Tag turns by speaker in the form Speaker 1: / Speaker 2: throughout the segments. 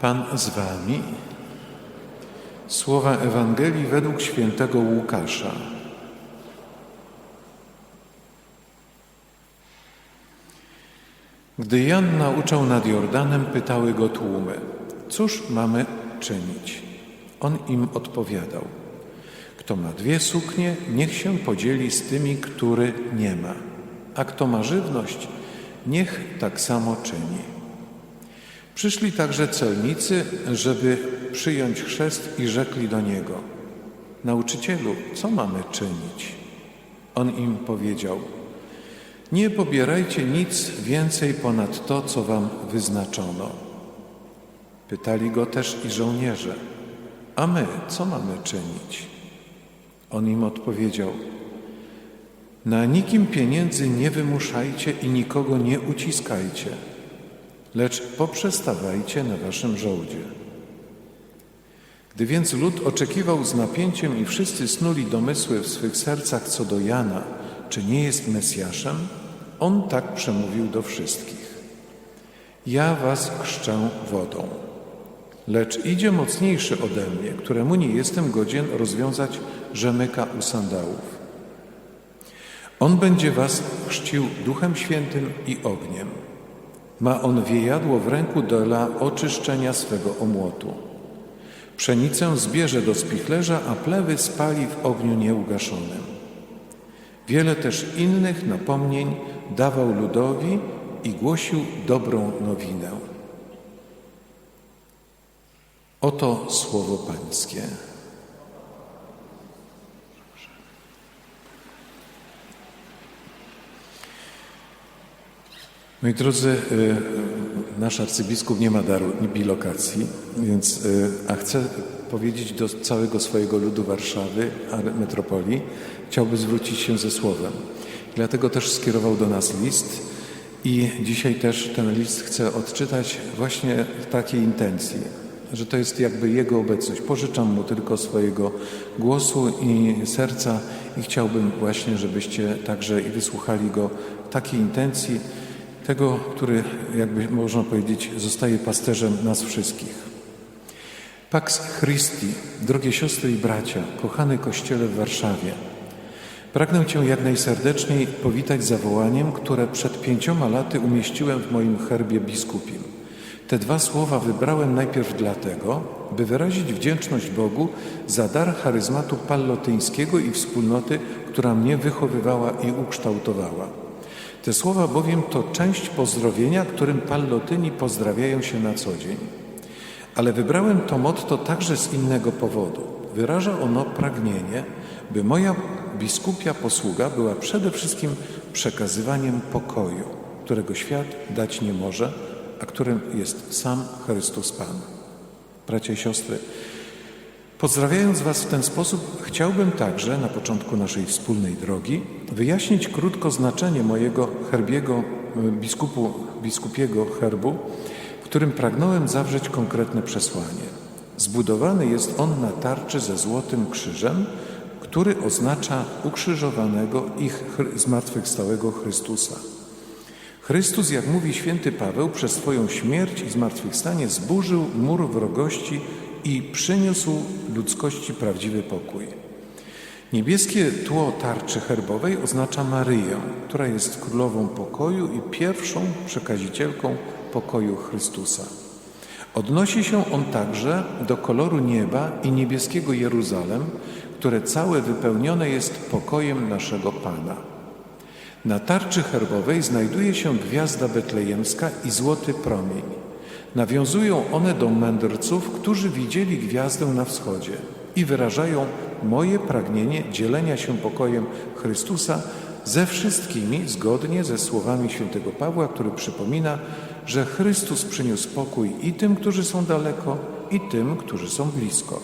Speaker 1: Pan z wami. Słowa Ewangelii według świętego Łukasza. Gdy Jan nauczał nad Jordanem, pytały go tłumy: Cóż mamy czynić? On im odpowiadał: Kto ma dwie suknie, niech się podzieli z tymi, który nie ma, a kto ma żywność, niech tak samo czyni. Przyszli także celnicy, żeby przyjąć chrzest i rzekli do niego: Nauczycielu, co mamy czynić? On im powiedział: Nie pobierajcie nic więcej ponad to, co wam wyznaczono. Pytali go też i żołnierze: A my co mamy czynić? On im odpowiedział: Na nikim pieniędzy nie wymuszajcie i nikogo nie uciskajcie lecz poprzestawajcie na waszym żołdzie. Gdy więc lud oczekiwał z napięciem i wszyscy snuli domysły w swych sercach co do Jana, czy nie jest Mesjaszem, on tak przemówił do wszystkich. Ja was chrzczę wodą, lecz idzie mocniejszy ode mnie, któremu nie jestem godzien rozwiązać rzemyka u sandałów. On będzie was chrzcił Duchem Świętym i ogniem. Ma on wiejadło w ręku dla oczyszczenia swego omłotu. Pszenicę zbierze do spichlerza, a plewy spali w ogniu nieugaszonym. Wiele też innych napomnień dawał ludowi i głosił dobrą nowinę. Oto słowo Pańskie. Moi drodzy, y, nasz arcybiskup nie ma daru bilokacji, więc, y, a chcę powiedzieć do całego swojego ludu Warszawy, metropolii, chciałby zwrócić się ze słowem. Dlatego też skierował do nas list i dzisiaj też ten list chcę odczytać właśnie w takiej intencji, że to jest jakby Jego obecność. Pożyczam Mu tylko swojego głosu i serca i chciałbym właśnie, żebyście także i wysłuchali Go w takiej intencji, tego, który, jakby można powiedzieć, zostaje pasterzem nas wszystkich. Pax Christi, drogie siostry i bracia, kochany Kościele w Warszawie, pragnę Cię jak najserdeczniej powitać zawołaniem, które przed pięcioma laty umieściłem w moim herbie biskupim. Te dwa słowa wybrałem najpierw dlatego, by wyrazić wdzięczność Bogu za dar charyzmatu pallotyńskiego i wspólnoty, która mnie wychowywała i ukształtowała. Te słowa bowiem to część pozdrowienia, którym pallotyni pozdrawiają się na co dzień. Ale wybrałem to motto także z innego powodu. Wyraża ono pragnienie, by moja biskupia posługa była przede wszystkim przekazywaniem pokoju, którego świat dać nie może, a którym jest sam Chrystus Pan. Bracia i siostry, Pozdrawiając Was w ten sposób, chciałbym także na początku naszej wspólnej drogi wyjaśnić krótko znaczenie mojego herbiego, biskupu, biskupiego herbu, w którym pragnąłem zawrzeć konkretne przesłanie. Zbudowany jest on na tarczy ze złotym krzyżem, który oznacza ukrzyżowanego i zmartwychwstałego Chrystusa. Chrystus, jak mówi święty Paweł, przez swoją śmierć i zmartwychwstanie zburzył mur wrogości i przyniósł ludzkości prawdziwy pokój. Niebieskie tło tarczy herbowej oznacza Maryję, która jest królową pokoju i pierwszą przekazicielką pokoju Chrystusa. Odnosi się on także do koloru nieba i niebieskiego Jeruzalem, które całe wypełnione jest pokojem naszego Pana. Na tarczy herbowej znajduje się gwiazda betlejemska i złoty promień. Nawiązują one do mędrców, którzy widzieli gwiazdę na wschodzie i wyrażają moje pragnienie dzielenia się pokojem Chrystusa ze wszystkimi zgodnie ze słowami świętego Pawła, który przypomina, że Chrystus przyniósł pokój i tym, którzy są daleko, i tym, którzy są blisko.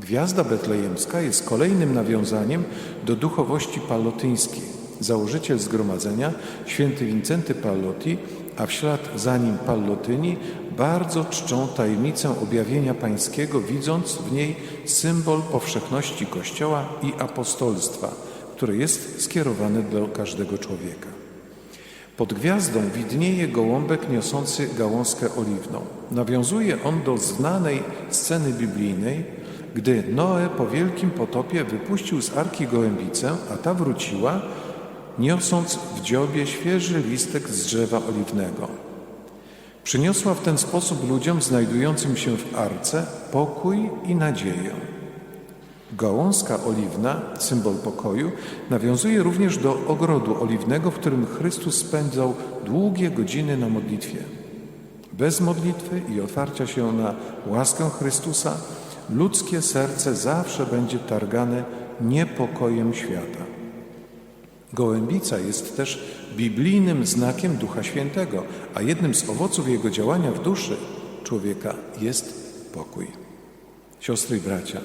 Speaker 1: Gwiazda betlejemska jest kolejnym nawiązaniem do duchowości pallotyńskiej. Założyciel zgromadzenia, święty Wincenty Pallotti, a w ślad za nim Pallotyni bardzo czczą tajemnicę objawienia pańskiego, widząc w niej symbol powszechności Kościoła i apostolstwa, które jest skierowane do każdego człowieka. Pod gwiazdą widnieje gołąbek niosący gałązkę oliwną. Nawiązuje on do znanej sceny biblijnej, gdy Noe po wielkim potopie wypuścił z arki gołębicę, a ta wróciła, niosąc w dziobie świeży listek z drzewa oliwnego. Przyniosła w ten sposób ludziom znajdującym się w arce pokój i nadzieję. Gałązka oliwna, symbol pokoju, nawiązuje również do ogrodu oliwnego, w którym Chrystus spędzał długie godziny na modlitwie. Bez modlitwy i otwarcia się na łaskę Chrystusa, ludzkie serce zawsze będzie targane niepokojem świata. Gołębica jest też biblijnym znakiem Ducha Świętego, a jednym z owoców jego działania w duszy człowieka jest pokój. Siostry i bracia,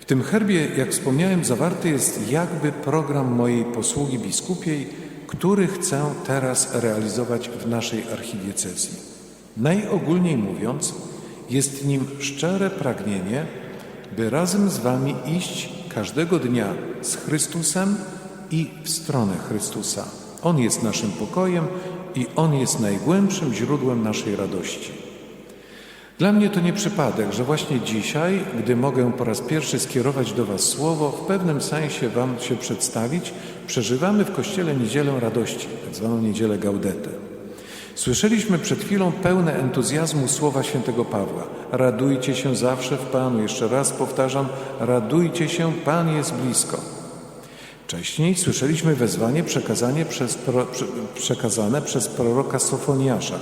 Speaker 1: w tym herbie, jak wspomniałem, zawarty jest jakby program mojej posługi biskupiej, który chcę teraz realizować w naszej archidiecezji. Najogólniej mówiąc, jest nim szczere pragnienie, by razem z Wami iść każdego dnia z Chrystusem i w stronę Chrystusa. On jest naszym pokojem i On jest najgłębszym źródłem naszej radości. Dla mnie to nie przypadek, że właśnie dzisiaj, gdy mogę po raz pierwszy skierować do Was słowo, w pewnym sensie Wam się przedstawić, przeżywamy w Kościele Niedzielę Radości, tak zwaną Niedzielę Gaudetę. Słyszeliśmy przed chwilą pełne entuzjazmu słowa świętego Pawła. Radujcie się zawsze w Panu. Jeszcze raz powtarzam, radujcie się, Pan jest blisko. Wcześniej słyszeliśmy wezwanie przekazanie przez, przekazane przez proroka Sofoniasza.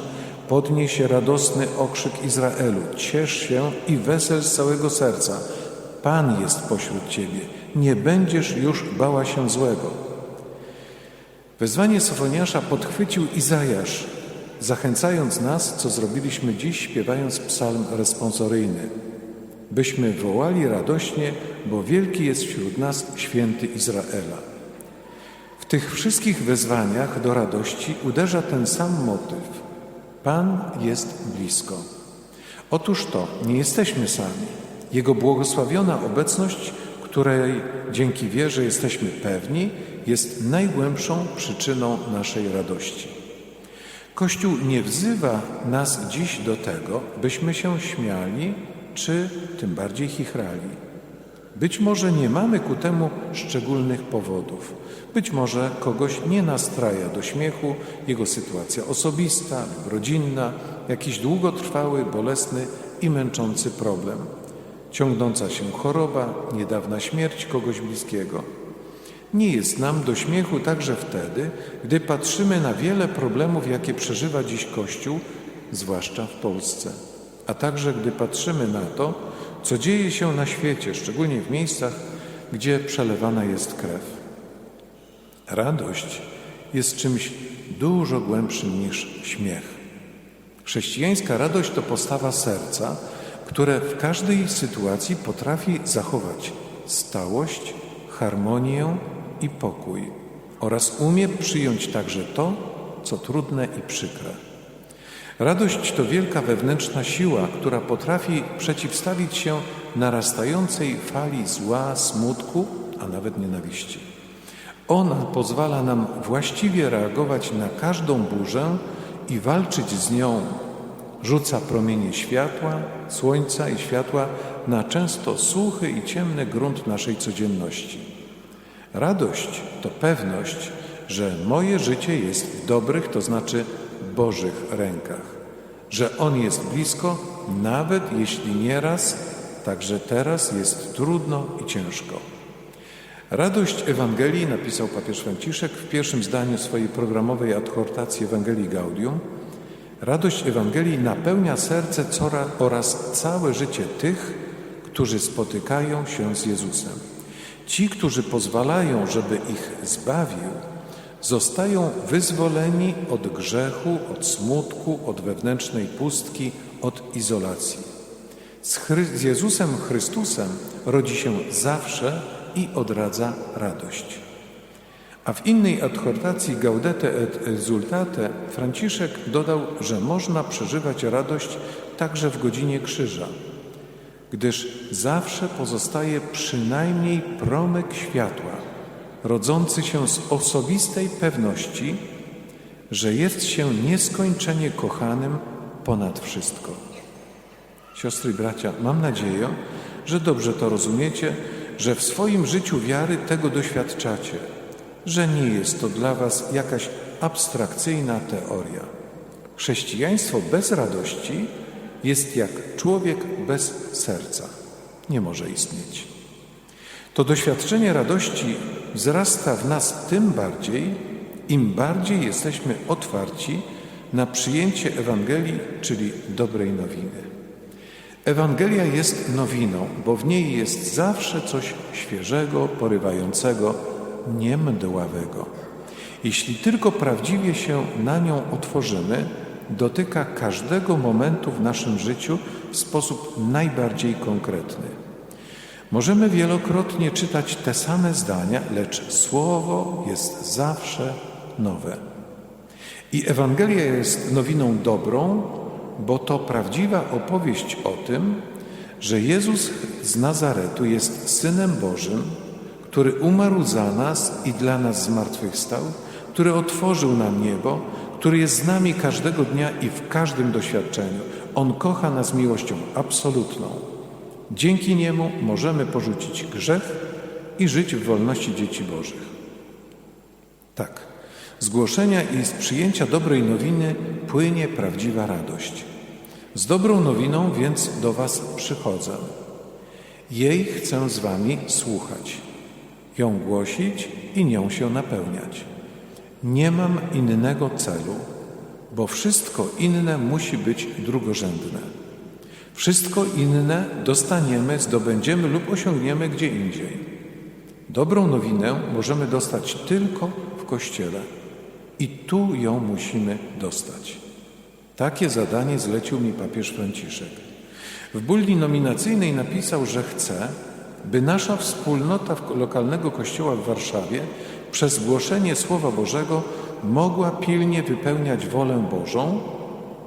Speaker 1: Podnieś radosny okrzyk Izraelu, ciesz się i wesel z całego serca. Pan jest pośród ciebie, nie będziesz już bała się złego. Wezwanie Sofoniasza podchwycił Izajasz, zachęcając nas, co zrobiliśmy dziś, śpiewając psalm responsoryjny. Byśmy wołali radośnie, bo wielki jest wśród nas święty Izraela. W tych wszystkich wezwaniach do radości uderza ten sam motyw. Pan jest blisko. Otóż to, nie jesteśmy sami. Jego błogosławiona obecność, której dzięki wierze jesteśmy pewni, jest najgłębszą przyczyną naszej radości. Kościół nie wzywa nas dziś do tego, byśmy się śmiali, czy tym bardziej chichrali. Być może nie mamy ku temu szczególnych powodów. Być może kogoś nie nastraja do śmiechu jego sytuacja osobista rodzinna, jakiś długotrwały, bolesny i męczący problem, ciągnąca się choroba, niedawna śmierć kogoś bliskiego. Nie jest nam do śmiechu także wtedy, gdy patrzymy na wiele problemów, jakie przeżywa dziś Kościół, zwłaszcza w Polsce, a także gdy patrzymy na to, co dzieje się na świecie, szczególnie w miejscach, gdzie przelewana jest krew. Radość jest czymś dużo głębszym niż śmiech. Chrześcijańska radość to postawa serca, które w każdej sytuacji potrafi zachować stałość, harmonię i pokój oraz umie przyjąć także to, co trudne i przykre. Radość to wielka wewnętrzna siła, która potrafi przeciwstawić się narastającej fali zła, smutku, a nawet nienawiści. Ona pozwala nam właściwie reagować na każdą burzę i walczyć z nią. Rzuca promienie światła, słońca i światła na często suchy i ciemny grunt naszej codzienności. Radość to pewność, że moje życie jest w dobrych, to znaczy Bożych rękach, że On jest blisko, nawet jeśli nieraz, także teraz jest trudno i ciężko. Radość Ewangelii, napisał papież Franciszek w pierwszym zdaniu swojej programowej adhortacji Ewangelii Gaudium, radość Ewangelii napełnia serce oraz całe życie tych, którzy spotykają się z Jezusem. Ci, którzy pozwalają, żeby ich zbawił, zostają wyzwoleni od grzechu, od smutku, od wewnętrznej pustki, od izolacji. Z, Chry z Jezusem Chrystusem rodzi się zawsze i odradza radość. A w innej adhortacji Gaudete et Exultate Franciszek dodał, że można przeżywać radość także w godzinie krzyża, gdyż zawsze pozostaje przynajmniej promyk światła, rodzący się z osobistej pewności, że jest się nieskończenie kochanym ponad wszystko. Siostry i bracia, mam nadzieję, że dobrze to rozumiecie, że w swoim życiu wiary tego doświadczacie, że nie jest to dla Was jakaś abstrakcyjna teoria. Chrześcijaństwo bez radości jest jak człowiek bez serca. Nie może istnieć. To doświadczenie radości wzrasta w nas tym bardziej, im bardziej jesteśmy otwarci na przyjęcie Ewangelii, czyli dobrej nowiny. Ewangelia jest nowiną, bo w niej jest zawsze coś świeżego, porywającego, niemdławego. Jeśli tylko prawdziwie się na nią otworzymy, dotyka każdego momentu w naszym życiu w sposób najbardziej konkretny. Możemy wielokrotnie czytać te same zdania, lecz Słowo jest zawsze nowe. I Ewangelia jest nowiną dobrą, bo to prawdziwa opowieść o tym, że Jezus z Nazaretu jest Synem Bożym, który umarł za nas i dla nas zmartwychwstał, który otworzył nam niebo, który jest z nami każdego dnia i w każdym doświadczeniu. On kocha nas miłością absolutną. Dzięki Niemu możemy porzucić grzech i żyć w wolności dzieci Bożych. Tak, z głoszenia i z przyjęcia dobrej nowiny płynie prawdziwa radość. Z dobrą nowiną więc do Was przychodzę. Jej chcę z Wami słuchać, ją głosić i nią się napełniać. Nie mam innego celu, bo wszystko inne musi być drugorzędne. Wszystko inne dostaniemy, zdobędziemy lub osiągniemy gdzie indziej. Dobrą nowinę możemy dostać tylko w Kościele i tu ją musimy dostać. Takie zadanie zlecił mi papież Franciszek. W bulli nominacyjnej napisał, że chce, by nasza wspólnota lokalnego kościoła w Warszawie przez głoszenie Słowa Bożego mogła pilnie wypełniać wolę Bożą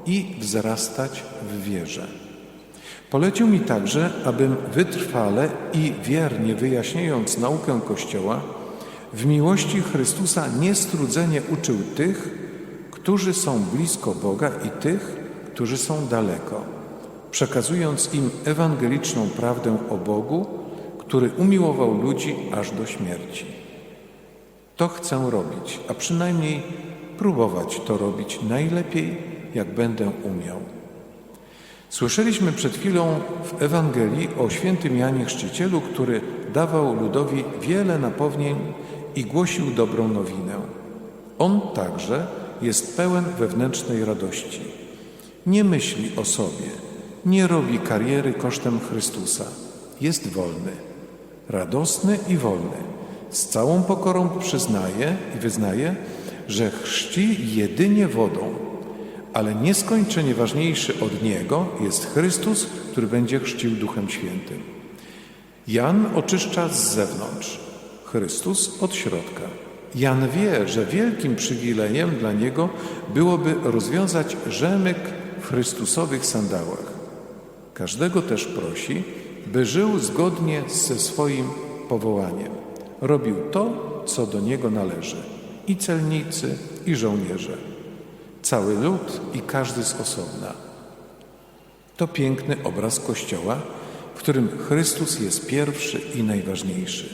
Speaker 1: i wzrastać w wierze. Polecił mi także, abym wytrwale i wiernie wyjaśniając naukę Kościoła, w miłości Chrystusa niestrudzenie uczył tych, którzy są blisko Boga i tych, którzy są daleko, przekazując im ewangeliczną prawdę o Bogu, który umiłował ludzi aż do śmierci. To chcę robić, a przynajmniej próbować to robić najlepiej, jak będę umiał. Słyszeliśmy przed chwilą w Ewangelii o świętym Janie Chrzcicielu, który dawał ludowi wiele napownień i głosił dobrą nowinę. On także jest pełen wewnętrznej radości. Nie myśli o sobie, nie robi kariery kosztem Chrystusa. Jest wolny, radosny i wolny. Z całą pokorą przyznaje i wyznaje, że chrzci jedynie wodą, ale nieskończenie ważniejszy od Niego jest Chrystus, który będzie chrzcił Duchem Świętym. Jan oczyszcza z zewnątrz, Chrystus od środka. Jan wie, że wielkim przywilejem dla niego byłoby rozwiązać rzemyk w Chrystusowych sandałach. Każdego też prosi, by żył zgodnie ze swoim powołaniem. Robił to, co do niego należy i celnicy, i żołnierze, cały lud i każdy z osobna. To piękny obraz Kościoła, w którym Chrystus jest pierwszy i najważniejszy,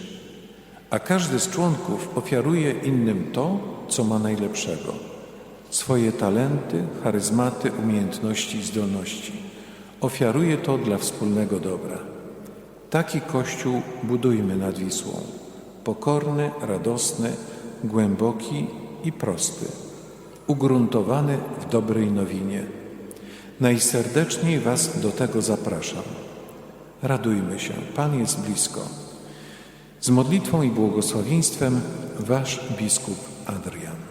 Speaker 1: a każdy z członków ofiaruje innym to, co ma najlepszego swoje talenty, charyzmaty, umiejętności i zdolności. Ofiaruje to dla wspólnego dobra. Taki Kościół budujmy nad Wisłą. Pokorny, radosny, głęboki i prosty, ugruntowany w dobrej nowinie. Najserdeczniej Was do tego zapraszam. Radujmy się, Pan jest blisko. Z modlitwą i błogosławieństwem Wasz biskup Adrian.